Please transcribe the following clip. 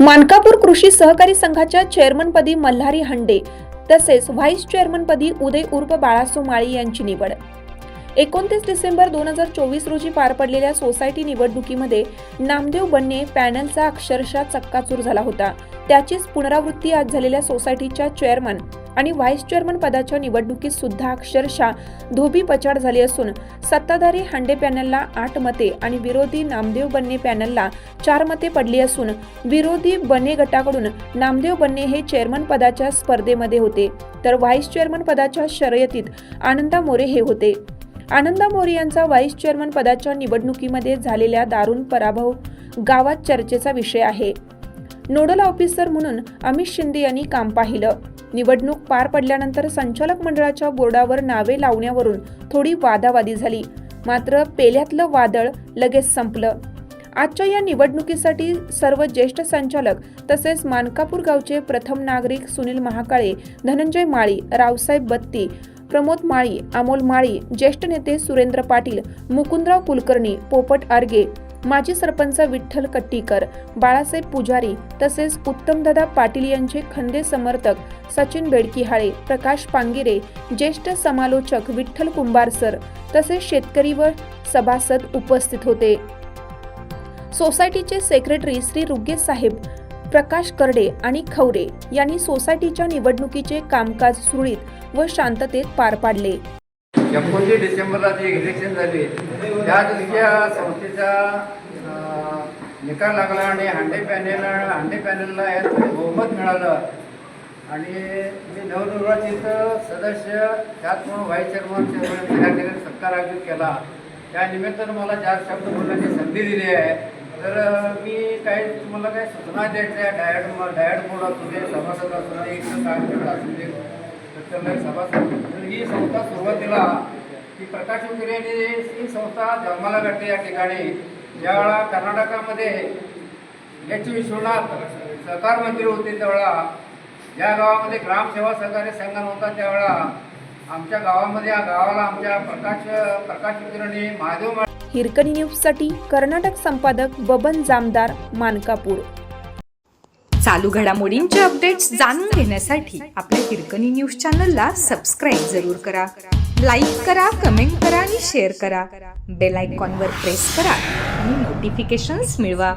मानकापूर कृषी सहकारी संघाच्या चेअरमनपदी मल्हारी हंडे तसेच व्हाईस चेअरमनपदी उदय उर्फ बाळासो माळी यांची निवड. एकोणतीस डिसेंबर दोन हजार चोवीस रोजी पार पडलेल्या सोसायटी निवडणुकीमध्ये नामदेव बन्ने पॅनलचा अक्षरशः चक्काचूर झाला होता. त्याचीच पुनरावृत्ती आज झालेल्या सोसायटीच्या चेअरमन आणि व्हाईस चेअरमन पदाच्या निवडणुकीत सुद्धा अक्षरशः धोबी पछाड झाली असून सत्ताधारी हांडे पॅनलला आठ मते आणि विरोधी नामदेव बन्ने पॅनलला चार मते पडली असून विरोधी बन्ने गटाकडून नामदेव बन्ने हे चेअरमन पदाच्या स्पर्धेमध्ये होते. तर व्हाईस चेअरमन पदाच्या शर्यतीत आनंदा मोरे हे होते. आनंदा मोरे यांचा व्हाईस चेअरमन पदाच्या निवडणुकीमध्ये झालेल्या दारुण पराभव गावात चर्चेचा विषय आहे. नोडल ऑफिसर म्हणून अमित शिंदे यांनी काम पाहिलं. निवडणूक पार पडल्यानंतर संचालक मंडळाच्या बोर्डावर नावे लावण्यावरून थोडी वादावादी झाली. मात्र पेल्यातलं वादळ लगेच संपलं. आजच्या या निवडणुकीसाठी सर्व ज्येष्ठ संचालक तसेच मानकापूर गावचे प्रथम नागरिक सुनील महाकाळे धनंजय माळी रावसाहेब बत्ती प्रमोद माळी अमोल माळी ज्येष्ठ नेते सुरेंद्र पाटील मुकुंदराव कुलकर्णी पोपट आर्गे माजी सरपंच विठ्ठल कट्टीकर बाळासाहेब पुजारी तसेच उत्तमदादा पाटील यांचे खंदे समर्थक सचिन बेडकिहाळे प्रकाश पांगिरे ज्येष्ठ समालोचक विठ्ठल कुंभारसर तसेच शेतकरी व सभासद उपस्थित होते. सोसायटीचे सेक्रेटरी श्री रुगे साहेब प्रकाश करडे आणि खवरे यांनी सोसायटीच्या निवडणुकीचे कामकाज सुरळीत व शांततेत पार पाडले. एकोणतीस डिसेंबरला जे इलेक्शन झाले त्या दिवशी या संस्थेचा निकाल लागला आणि हांडे पॅनेल हांडे पॅनेलला यात बहुमत मिळालं. आणि मी नवनिर्वाचित सदस्य त्यात म्हणून व्हाईस चेअरमन चेअरमन सत्कार आयोजित केला. त्यानिमित्तानं मला चार शब्द बोलण्याची संधी दिली आहे. तर मी काही तुम्हाला काही सूचना द्यायच्या डायट डायट बोर्ड असू दे सभासद असू दे इथं कार्यकर्ता असू दे सत्यालय सभासद. तर ही संस्था सुरुवातीला ही प्रकाश वगैरे ही संस्था जन्माला घडते या ठिकाणी. ज्यावेळा कर्नाटकामध्ये एच विश्वनाथ सहकार मंत्री होते त्यावेळा या गावामध्ये ग्रामसेवा सहकारी संघ नव्हता त्यावेळा आमच्या गावामध्ये या गावाला आमच्या प्रकाश प्रकाश विक्रेणी महादेव हिरकणी न्यूजसाठी कर्नाटक संपादक बबन जामदार मानकापूर. चालू घडामोडींचे अपडेट्स जाणून घेण्यासाठी आपल्या हिरकणी न्यूज चॅनलला सबस्क्राईब जरूर करा. लाईक करा कमेंट करा आणि शेअर करा. बेल आयकॉनवर प्रेस करा आणि नोटिफिकेशन्स मिळवा.